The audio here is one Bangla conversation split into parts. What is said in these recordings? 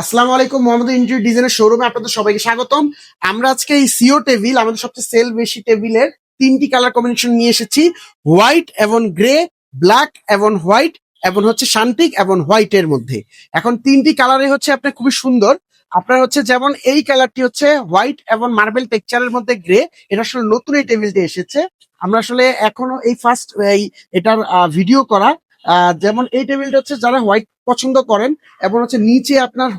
আসসালামু আলাইকুম, মোহাম্মদ ইন্টারিয়র ডিজাইনের শোরুমে আপনাদের সবাইকে স্বাগতম। আমরা আজকে এই সিও টেবিল আমাদের সবচেয়ে সেল বেশি টেবিলের তিনটি কালার কম্বিনেশন নিয়ে এসেছি। হোয়াইট এবং গ্রে ব্ল্যাক এবং হোয়াইট এবং হচ্ছে শান্তিক এবং হোয়াইট এর মধ্যে। এখন তিনটি কালারে হচ্ছে আপনার খুবই সুন্দর। আপনার হচ্ছে যেমন এই কালারটি হচ্ছে হোয়াইট এবং মার্বেল টেক্সচারের মধ্যে গ্রে এটা আসলে নতুন এই টেবিলটি এসেছে। আমরা আসলে এখনও এই ফার্স্ট এই এটার ভিডিও করা যেমন এই টেবিলটা হচ্ছে যারা হোয়াইট পছন্দ করেন এবং হচ্ছে নিচে আপনার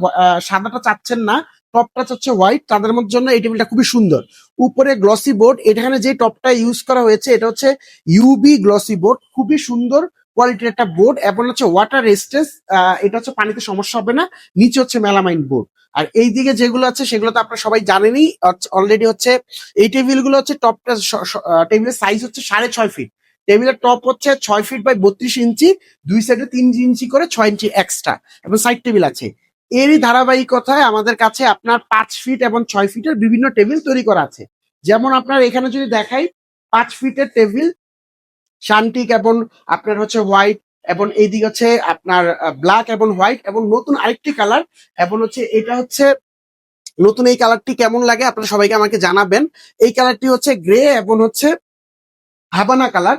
সাদাটা চাচ্ছেন না টপটা হচ্ছে হোয়াইট তাদের মধ্যে জন্য এই টেবিলটা খুবই সুন্দর। উপরে গ্লসি বোর্ড এখানে যে টপটা ইউজ করা হয়েছে, এটা হচ্ছে ইউবি গ্লসি বোর্ড খুবই সুন্দর কোয়ালিটির একটা বোর্ড এবং হচ্ছে ওয়াটার রেজিস্ট্যান্স এটা হচ্ছে পানিতে সমস্যা হবে না, নিচে হচ্ছে মেলামাইন বোর্ড আর এই দিকে যেগুলো আছে, সেগুলো তো আপনারা সবাই জানেনই অলরেডি হচ্ছে এই টেবিলগুলো হচ্ছে টপটা টেবিলের সাইজ হচ্ছে সাড়ে ছয় ফিট টেবিলের টপ হচ্ছে ছয় ফিট বাই বত্রিশ ইঞ্চি, দুই সাইডে তিন ইঞ্চি করে ছয় ইঞ্চি এক্সট্রা এবং সাইড টেবিল আছে। এরই ধারাবাহিকতায় আমাদের কাছে আপনার পাঁচ ফিট এবং ছয় ফিটের বিভিন্ন টেবিল তৈরি করা আছে। যেমন আপনার এখানে যদি দেখাই, পাঁচ ফিটের টেবিল শান্তিক এবং আপনার হচ্ছে হোয়াইট এবং এইদিকে হচ্ছে আপনার ব্ল্যাক এবং হোয়াইট এবং নতুন আরেকটি কালার এবং হচ্ছে এটা হচ্ছে, নতুন এই কালারটি কেমন লাগে আপনারা সবাইকে আমাকে জানাবেন। এই কালারটি হচ্ছে গ্রে এবং হচ্ছে হাবানা কালার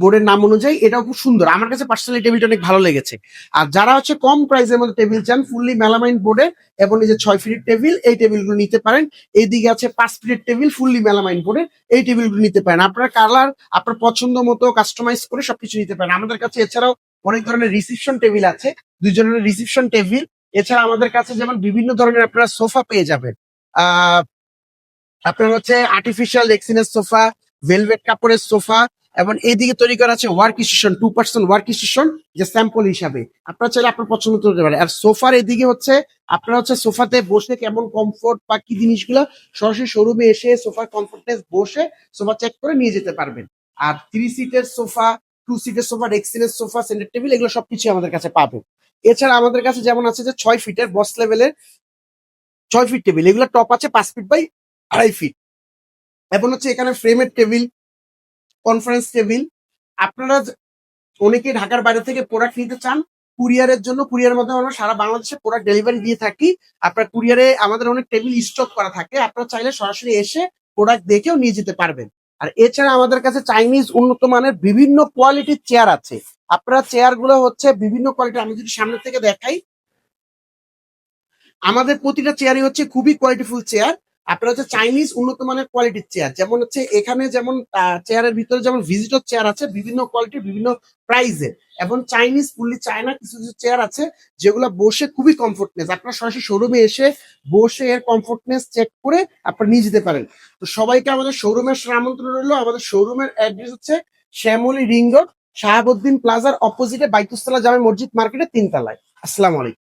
বোর্ডের নাম অনুযায়ী এটাও খুব সুন্দর। আমার কাছে পার্সোনালি টেবিলটা অনেক ভালো লেগেছে। আর যারা হচ্ছে কম প্রাইসের মধ্যে টেবিল চান ফুললি মেলামাইন বোর্ডে এবং এই যে ছয় ফিটের টেবিল এই টেবিলগুলো নিতে পারেন। এইদিকে আছে পাঁচ ফিটের টেবিল ফুললি মেলামাইন বোর্ডে এই টেবিলগুলো নিতে পারেন। আপনার কালার আপনার পছন্দ মতো কাস্টমাইজ করে সবকিছু নিতে পারেন। আমাদের কাছে এছাড়াও অনেক ধরনের রিসিপশন টেবিল আছে। দুই ধরনের রিসিপশন টেবিল এছাড়া আমাদের কাছে যেমন বিভিন্ন ধরনের আপনারা সোফা পেয়ে যাবেন। আপনার হচ্ছে আর্টিফিশিয়াল রেক্সিনের সোফা ভেলভেট কাপড়ের সোফা এবং এইদিকে তৈরি করা আছে work station two percent work station যে স্যাম্পল হিসাবে। আপনারা চাইলে আপনার পছন্দ হতে পারে আর সোফার এদিকে হচ্ছে, আপনারা হচ্ছে সোফাতে বসে কেমন কমফোর্ট বা কি জিনিসগুলো সরাসরি শোরুমে এসে সোফার কমফোর্টনেস বসে সোফা চেক করে নিয়ে যেতে পারবেন। আর থ্রি সিটের সোফা টু সিটের সোফা রেক্সিনের সোফা সেন্টার টেবিল এগুলো সবকিছু আমাদের কাছে পাবেন। এছাড়া আমাদের কাছে যেমন আছে যে ছয় ফিটের বস লেভেলের ছয় ফিট টেবিল এগুলো টপ আছে পাঁচ ফিট বাই আড়াই ফিট এবং হচ্ছে এখানে ফ্রেমের টেবিল কনফারেন্স টেবিল আপনারা অনেকে ঢাকার বাইরে থেকে প্রোডাক্ট নিতে চান কুরিয়ারের জন্য কুরিয়ারের মাধ্যমে আমরা সারা বাংলাদেশে প্রোডাক্ট ডেলিভারি দিয়ে থাকি। আপনার কুরিয়ারে আমাদের অনেক টেবিল স্টক করা থাকে, আপনারা চাইলে সরাসরি এসে প্রোডাক্ট দেখেও নিয়ে যেতে পারবেন। আর এছাড়া আমাদের কাছে চাইনিজ উন্নত মানের বিভিন্ন কোয়ালিটির চেয়ার আছে। আপনারা চেয়ারগুলো হচ্ছে বিভিন্ন কোয়ালিটি আমি যদি সামনে থেকে দেখাই, আমাদের প্রতিটা চেয়ারই হচ্ছে খুবই কোয়ালিটিফুল চেয়ার আপনার হচ্ছে চাইনিজ উন্নত মানের কোয়ালিটির চেয়ার যেমন হচ্ছে এখানে যেমন চেয়ারের ভিতরে যেমন ভিজিটর চেয়ার আছে, বিভিন্ন কোয়ালিটির বিভিন্ন প্রাইজে এবং চাইনিজ ফুললি চায়না কিছু কিছু চেয়ার আছে, যেগুলো বসে খুবই কমফোর্টনেস আপনার সরাসরি শোরুমে এসে বসে এর কমফোর্টনেস চেক করে আপনার নিয়ে যেতে পারেন। তো সবাইকে আমাদের শোরুমের আমন্ত্রণ রইল। আমাদের শোরুমের অ্যাড্রেস হচ্ছে শ্যামলী রিং রোড, শাহাবুদ্দিন প্লাজার অপোজিটে বাইতুস্তলা জামে মসজিদ মার্কেটের তিনতলায়। আসসালামু আলাইকুম।